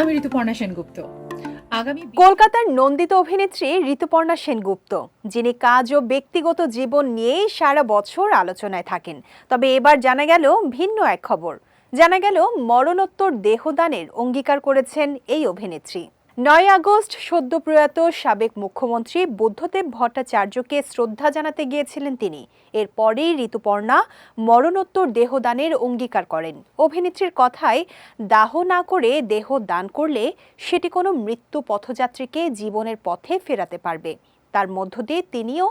আমি ঋতুপর্ণা সেনগুপ্ত। আগামী কলকাতার নন্দিত অভিনেত্রী ঋতুপর্ণা সেনগুপ্ত, যিনি কাজ ও ব্যক্তিগত জীবন নিয়েই সারা বছর আলোচনায় থাকেন। তবে এবার জানা গেল ভিন্ন এক খবর। জানা গেল মরণোত্তর দেহদানের অঙ্গীকার করেছেন এই অভিনেত্রী। নয় আগস্ট সদ্য প্রয়াত সাবেক মুখ্যমন্ত্রী বুদ্ধদেব ভট্টাচার্যকে শ্রদ্ধা জানাতে গিয়েছিলেন তিনি। এরপরেই ঋতুপর্ণা মরণোত্তর দেহদানের অঙ্গীকার করেন। অভিনেত্রীর কথায়, দাহ না করে দেহ দান করলে সেটি কোনো মৃত্যু পথযাত্রীকে জীবনের পথে ফেরাতে পারবে। তার মধ্য দিয়ে তিনিও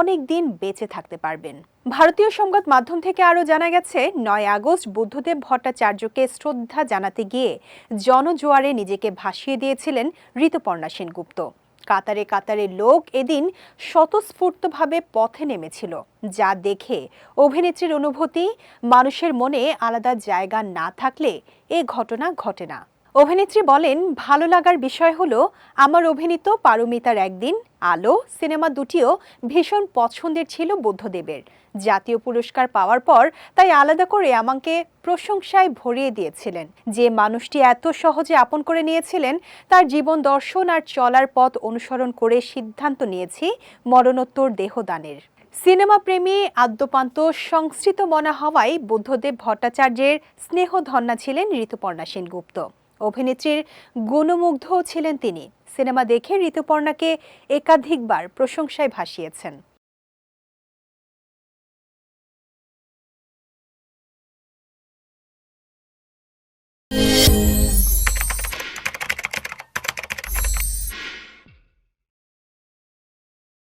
অনেক দিন বেঁচে থাকতে পারবেন। ভারতীয় সংবাদ মাধ্যম থেকে আরও জানা গেছে, নয় আগস্ট বুদ্ধদেব ভট্টাচার্যকে শ্রদ্ধা জানাতে গিয়ে জনজোয়ারে নিজেকে ভাসিয়ে দিয়েছিলেন ঋতুপর্ণা সেনগুপ্ত। কাতারে কাতারে লোক এদিন স্বতঃস্ফূর্তভাবে পথে নেমেছিল, যা দেখে অভিনেত্রীর অনুভূতি, মানুষের মনে আলাদা জায়গা না থাকলে এ ঘটনা ঘটে না। অভিনেত্রী বলেন, ভালো লাগার বিষয় হলো আমার অভিনীত পারমিতার একদিন, আলো, সিনেমা দুটিও ভীষণ পছন্দের ছিল বুদ্ধদেবের। জাতীয় পুরস্কার পাওয়ার পর তাই আলাদা করে আমাকে প্রশংসায় ভরিয়ে দিয়েছিলেন। যে মানুষটি এত সহজে আপন করে নিয়েছিলেন, তার জীবন দর্শন আর চলার পথ অনুসরণ করে সিদ্ধান্ত নিয়েছি মরণোত্তর দেহদানের। সিনেমা প্রেমী আদ্যপান্ত সংস্কৃত মনা হওয়ায় বুদ্ধদেব ভট্টাচার্যের স্নেহধন্যা ছিলেন ঋতুপর্ণা সেনগুপ্ত। অভিনেত্রীর গুণমুগ্ধও ছিলেন তিনি। সিনেমা দেখে ঋতুপর্ণাকে একাধিকবার প্রশংসায় ভাসিয়েছেন।